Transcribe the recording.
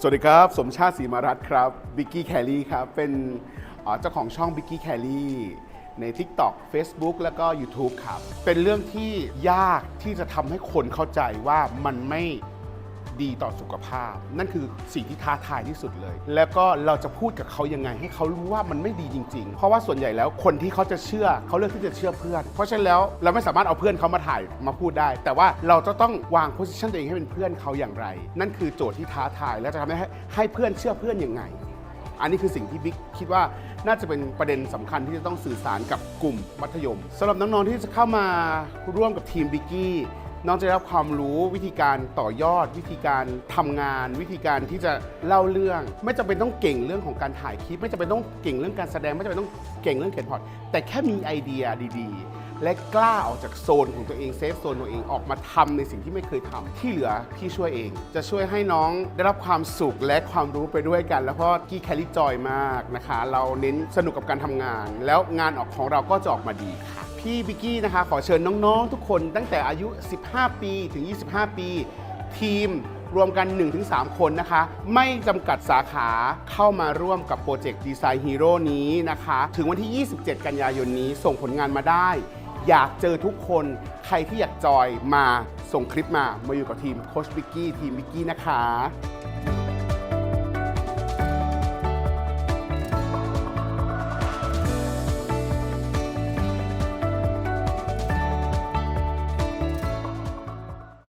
สวัสดีครับ สมชาติศรีมารัตครับบิกกี้แคลรี่ครับ เป็นเอ่อเจ้าของช่องบิกกี้แคลรี่ใน TikTok Facebook แล้วก็ YouTube ครับ เป็นเรื่องที่ยากที่จะทำให้คนเข้าใจว่ามันไม่ ดีต่อสุขภาพ นั่นคือสิ่งที่ท้าทายที่สุดเลย แล้วก็เราจะพูดกับเขายังไง ให้เขารู้ว่ามันไม่ดีจริง ๆ เพราะว่าส่วนใหญ่แล้วคนที่เขาจะเชื่อเขาเลือกที่จะเชื่อเพื่อน เพราะฉะนั้นแล้วเราไม่สามารถเอาเพื่อนเขามาถ่ายมาพูดได้ แต่ว่าเราจะต้องวางโพสิชันตัวเองให้เป็นเพื่อนเขาอย่างไร นั่นคือโจทย์ที่ท้าทายและจะทำให้ให้เพื่อนเชื่อเพื่อนยังไงอันนี้คือสิ่งที่บิ๊กคิดว่าน่าจะเป็นประเด็นสำคัญที่จะต้องสื่อสารกับกลุ่มมัธยมสำหรับน้อง ๆ ที่จะเข้ามาร่วมกับทีมบิ๊กกี้ น้องจะได้รับความรู้วิธีการต่อยอด วิธีการทำงาน วิธีการที่จะเล่าเรื่อง ไม่จำเป็นต้องเก่งเรื่องของการถ่ายคลิป ไม่จำเป็นต้องเก่งเรื่องการแสดง ไม่จำเป็นต้องเก่งเรื่องเขียนพอร์ตแต่แค่มีไอเดียดีๆ และกล้าออกจากโซนของตัวเองเซฟโซนตัวเองออกมาทำในสิ่งที่ไม่เคยทำที่เหลือพี่ช่วยเอง จะช่วยให้น้องได้รับความสุขและความรู้ไปด้วยกัน แล้วก็กี้แคลรี่จอยมากนะคะ เราเน้นสนุกกับการทำงาน แล้วงานออกของเราก็จะออกมาดีค่ะ พี่บิกกี้นะคะขอเชิญน้องๆ ทุกคนตั้งแต่อายุ 15 ปีถึง 25 ปี ทีมรวมกัน 1-3 คนนะคะ ไม่จำกัดสาขาเข้ามาร่วมกับโปรเจกต์ดีไซน์ฮีโร่นี้นะคะ ถึงวันที่ 27 กันยายนนี้ส่งผลงานมาได้ อยากเจอทุกคนใครที่อยากจอยมาส่งคลิปมามาอยู่กับทีมโคชบิกกี้ทีมบิกกี้นะคะ